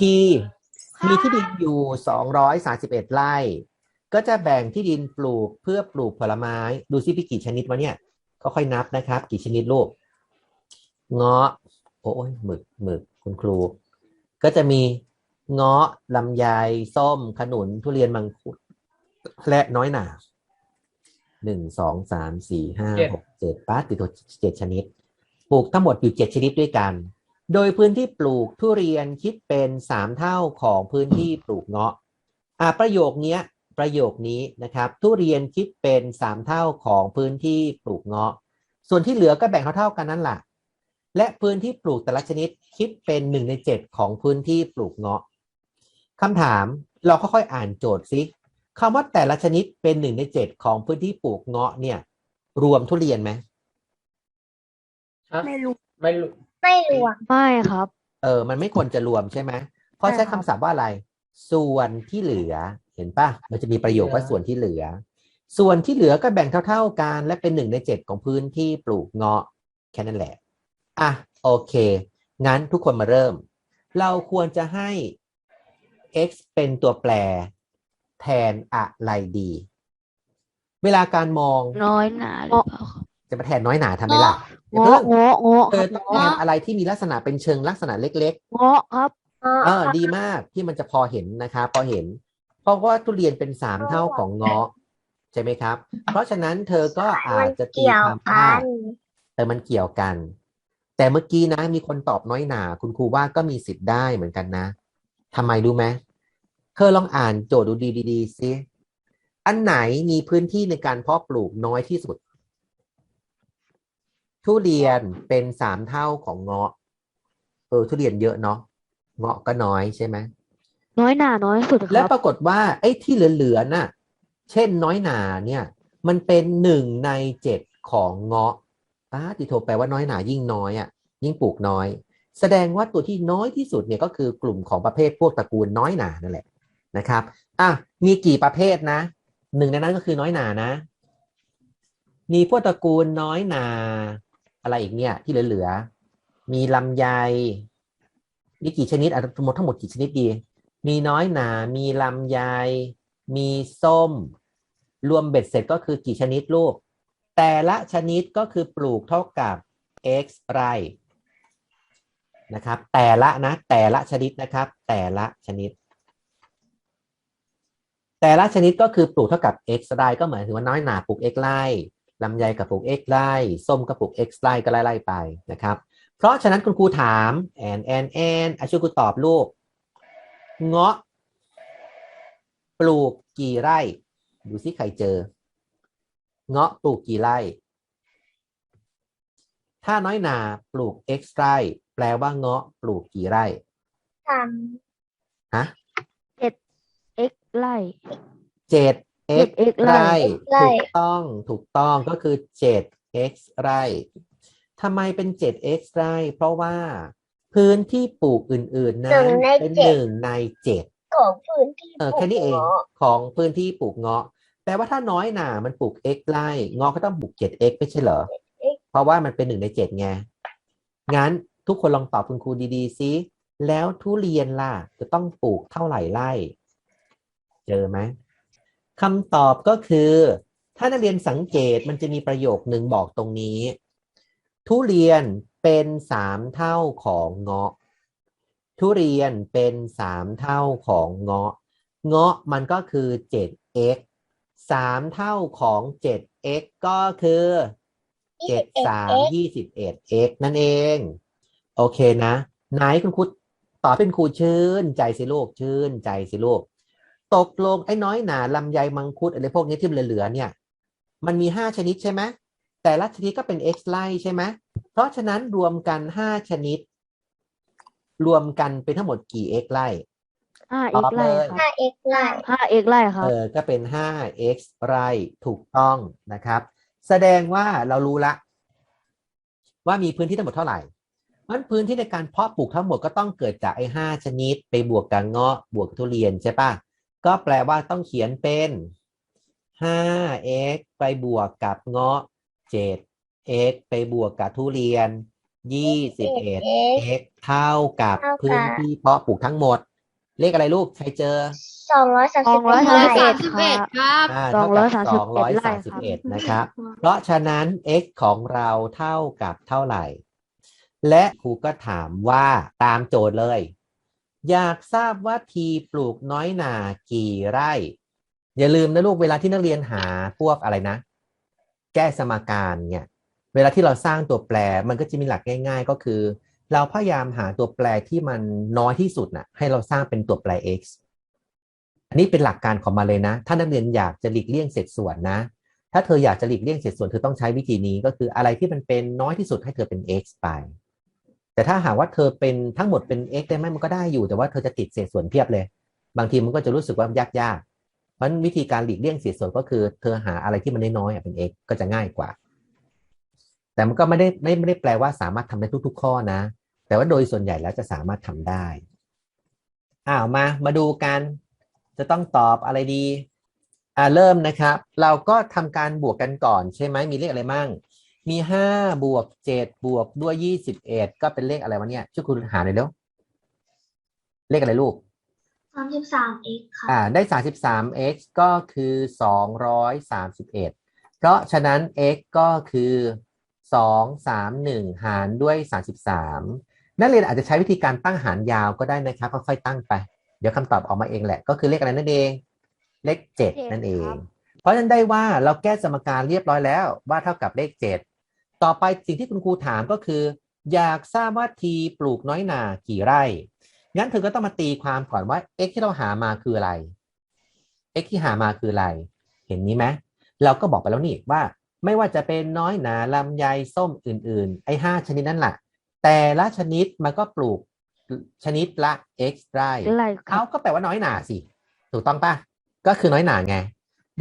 ทีมีที่ดินอยู่สองร้อยสาสิบเอ็ดไร่ ก็จะแบ่งที่ดินปลูกเพื่อปลูกผลไม้ ดูซิพี่กี่ชนิดวะเนี่ยก็ค่อยนับนะครับ กี่ชนิดลูก เงาะ โอ้ยหมึกหมึกคุณครู ก็จะมีเงาะลำไยส้ม ขนุน ทุเรียนมังคุด และน้อยหนาหนึ่งสองสามสี่ห้าเจ็ดหกเจ็ดป้าติดตัวเจ็ดชนิด ปลูกทั้งหมดอยู่เจ็ดชนิดด้วยกัน โดยพื้นที่ปลูกทุเรียนคิดเป็นสามเท่าของพื้นที่ปลูกเงาะอ่าประโยคเนี้ยประโยคนี้นะครับทุเรียนคิดเป็นสามเท่าของพื้นที่ปลูกเงาะ ส่วนที่เหลือก็แบ่งเท่าๆกันนั่นแหละและพื้นที่ปลูกแต่ละชนิดคิดเป็นหนึ่งในเจ็ดของพื้นที่ปลูกเงาะคำถามเราค่อยๆอ่านโจทย์ซิคำว่าแต่ละชนิดเป็นหนึ่งในเจ็ดของพื้นที่ปลูกเงาะเนี่ย รวมทุเรียนไหมฮะไม่รู้ไม่รู้ ไม่รวม ไม่ครับ เออ มันไม่ควรจะรวมใช่ไหมเพราะใช่ใช้ครับคำศัพท์ว่าอะไร ส่วนที่เหลือ เห็นปะมันจะมีประโยคว่าส่วนที่เหลือ ส่วนที่เหลือก็แบ่งเท่า ๆกัน และเป็นหนึ่งในเจ็ดของพื้นที่ปลูกเงาะ แค่นั้นแหละ อะ โอเค งั้นทุกคนมาเริ่ม เราควรจะให้ x เป็นตัวแปร แทนอะไรดี เวลาการมองน้อยหนาหรือเปล่าครับจะมาแทนน้อยหนาทำไมล่ะอย่า เงาะเพิ่งเงาะเงาะเธครัอบต้องแทเงาะนอะไรที่มีลักษณะเป็นเชิงลักษณะเล็กๆเงาะครับเออดีมากที่มันจะพอเห็นนะคะพอเห็น เพราะว่าทุเรียนเป็นสามเท่าของเงาะใช่ไหมครับ เพราะฉะนั้นเธอก็อาจจะตีเกี่ยวความกัว่านแต่มันเกี่ยวกัน แต่เมื่อกี้นะ มีคนตอบน้อยหนา คุณครูว่าก็มีสิทธิ์ได้เหมือนกันนะทำไมรู้ไหมเธอลองอ่านโจทย์ดูดีๆซิอันไหนมีพื้นที่ในการเพาะปลูกน้อยที่สุด ทุเรียนเป็นสามเท่าของเงาะ เออ ทุเรียนเยอะเนาะเงาะก็น้อยใช่ไหมน้อยหนาน้อยสุดคแล้วรับปรากฏว่า ไอ้ที่เหลือๆน่ะ เช่นน้อยหนาเนี่ย มันเป็นหนึ่งในเจ็ดของเงาะป้าติโทแปลว่าน้อยหนายิ่งน้อยอะ ยิ่งปลูกน้อย แสดงว่าตัวที่น้อยที่สุดเนี่ยก็คือกลุ่มของประเภทพวกตระกูลน้อยหนานั่นแหละนะครับ อะมีกี่ประเภทนะหนึ่งในนั้นก็คือน้อยหนานะ มีพวกตระกูลน้อยหนา อะไรอีกเนี่ย ที่เหลือๆมีลำไยมีกี่ชนิดอะทั้งหมดทั้งหมดกี่ชนิดดี มีน้อยหนา มีลำไย มีส้ม รวมเบ็ดเสร็จก็คือกี่ชนิดลูก แต่ละชนิดก็คือปลูกเท่ากับ x ไร่นะครับ แต่ละนะ แต่ละชนิดนะครับ แต่ละชนิด แต่ละชนิดก็คือปลูกเท่ากับ x ไร่ก็เหมือนถึงว่าน้อยหนาปลูก x ไร่ ลำไยกับปลูก x ไร่ส้มก็ปลูก x ไร่ก็ไล่ๆไปนะครับ เพราะฉะนั้นคุณครูถามแอนแอนแอนอาช่วยครูตอบลูก เงาะ ปลูกกี่ไร่ ดูสิใครเจอ เงาะปลูกกี่ไร่ ถ้าน้อยหนาปลูก x ไร่ แปลว่าเงาะปลูกกี่ไร่ทฮะ x ไล่เจ็ด x เจ็ด x ไร่ไร่ไร่ ถูกต้องถูกต้องก็คือเจ็ด x ไร่ทำไมเป็นเจ็ด x ไร่ เพราะว่าพื้นที่ปลูกอื่น ๆ นั้นเป็นหนึ่งในเจ็ดำของพื้นที่เออแค่นี้เองของพื้นที่ปลูกเงาะแปลว่าถ้าน้อยหนามันปลูก x ไร่เงาะก็ต้องปลูก 7x ไม่ใช่เหรอ เพราะว่ามันเป็นหนึ่งในเจ็ดไงงั้นทุกคนลองตอบคุณครูดีๆซิแล้วทุเรียนล่ะ จะต้องปลูกเท่าไหร่ไร่ เจอไหม คำตอบก็คือ ถ้านักเรียนสังเกตมันจะมีประโยคหนึ่งบอกตรงนี้ ทุเรียนเป็นสามเท่าของเงาะ ทุเรียนเป็นสามเท่าของเงาะ เงาะมันก็คือ 7x สามเท่าของ 7x ก็คือเจ็ดสามยี่สิบเอ็ด x นั่นเอง โอเคนะ ไหนคุณครูตอบเป็นครูชื่น ใจสิลูกชื่น ใจสิลูก ตกลงไอ้น้อยหนาลำไยมังคุดอะไรพวกนี้ที่มันเหลือๆเนี่ย มันมีห้าชนิดใช่ไหมแต่ละชนิดก็เป็น x ไล่ใช่ไหมเพราะฉะนั้นรวมกันห้าชนิด รวมกันเป็นทั้งหมดกี่ x ไล่ห้าต x อบไล่เลยครับห้าเอ็กไร่ห้า x ไล่ครับเออก็เป็น 5x ไร่ถูกต้องนะครับ แสดงว่าเรารู้ละ ว่ามีพื้นที่ทั้งหมดเท่าไหร่มันพื้นที่ในการเพาะปลูกทั้งหมดก็ต้องเกิดจากไอ้ห้าชนิด ไปบวกกับเงาะบวกกับทุเรียนใช่ปะ ก็แปลว่าต้องเขียนเป็น 5x ไปบวกกับเงาะ 7x ไปบวกกับทุเรียน 21x เท่ากับพื้นที่เพาะปลูกทั้งหมด เลขอะไรลูก ใครเจอสองร้อยสามสสิอบงร้อยไร่สามสิบเอ็ดสามสิบเอ็ดครับอ่าสอเท่างร้กัอบยสามสสิบองร้อยเอ็ดไร่สามสิบครับ เอ็ดนะครับ เพราะฉะนั้น x ของเราเท่ากับเท่าไหร่ และครูก็ถามว่าตามโจทย์เลย อยากทราบว่าทีปลูกน้อยหนากี่ไร่ อย่าลืมนะลูกเวลาที่นักเรียนหาพวกอะไรนะ แก้สมการเนี่ย เวลาที่เราสร้างตัวแปรมันก็จะมีหลักง่าย ๆ ก็คือ เราพยายามหาตัวแปรที่มันน้อยที่สุดน่ะ ให้เราสร้างเป็นตัวแปร x อันนี้เป็นหลักการของมันเลยนะ ถ้านักเรียนอยากจะหลีกเลี่ยงเศษส่วนนะ ถ้าเธออยากจะหลีกเลี่ยงเศษส่วนเธอต้องใช้วิธีนี้ก็คืออะไรที่มันเป็นน้อยที่สุดให้เธอเป็น x ไป แต่ถ้าหากว่าเธอเป็นทั้งหมดเป็น x ได้ไหมมันก็ได้อยู่ แต่ว่าเธอจะติดเศษส่วนเพียบเลย บางทีมันก็จะรู้สึกว่ายากๆเพราะวิธีการหลีกเลี่ยงเศษส่วนก็คือเธอหาอะไรที่มันน้อยๆเป็น x ก็จะง่ายกว่า แต่มันก็ไม่ได้ไม่ไม่ได้แปลว่าสามารถทำได้ทุก ๆ ข้อนะ แต่ว่าโดยส่วนใหญ่แล้วจะสามารถทำได้อ้าวมามาดูกัน จะต้องตอบอะไรดีอ่าเริ่มนะครับ เราก็ทำการบวกกันก่อนใช่ไหมมีเลขอะไรมั่ง มีห้าบวกเจ็ดบวกด้วยยี่สิบเอ็ดก็เป็นเลขอะไรวะเนี่ยช่วยคุณหาหน่อยเร็วเลขอะไรลูกสามสิบสามเอ็กค่ะอ่าได้33 x ก็คือ231เพราะฉะนั้น x ก็คือ2 3 1หารด้วย33นักเรียนอาจจะใช้วิธีการตั้งหารยาวก็ได้นะครับค่อยๆตั้งไป เดี๋ยวคำตอบออกมาเองแหละ ก็คือเลขอะไรนั่นเอง เลข7นั่นเอง เพราะฉะนั้นได้ว่าเราแก้สมการเรียบร้อยแล้วว่าเท่ากับเลข7 ต่อไปสิ่งที่คุณครูถามก็คือ อยากทราบว่าทีปลูกน้อยหนากี่ไร่ งั้นเธอก็ต้องมาตีความก่อนว่า x ที่เราหามาคืออะไร x ที่หามาคืออะไร เห็นนี้ไหมเราก็บอกไปแล้วนี่ว่า ไม่ว่าจะเป็นน้อยหนาลำไยส้มอื่น ๆ ไอ้ห้าชนิดนั่นแหละแต่ละชนิดมันก็ปลูกชนิดละ x ไร่ไร่ครัเอาบก็แปลว่าน้อยหนาสิ ถูกต้องปะก็คือน้อยหนาไง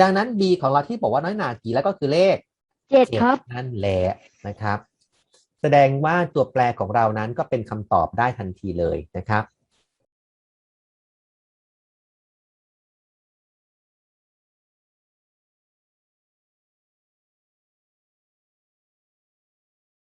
ดังนั้น b ของเราที่บอกว่าน้อยหนากี่แล้วก็คือเลขเจ็ด เจ็ดครับ นั่นแหละนะครับ แสดงว่าตัวแปรของเรานั้นก็เป็นคำตอบได้ทันทีเลยนะครับ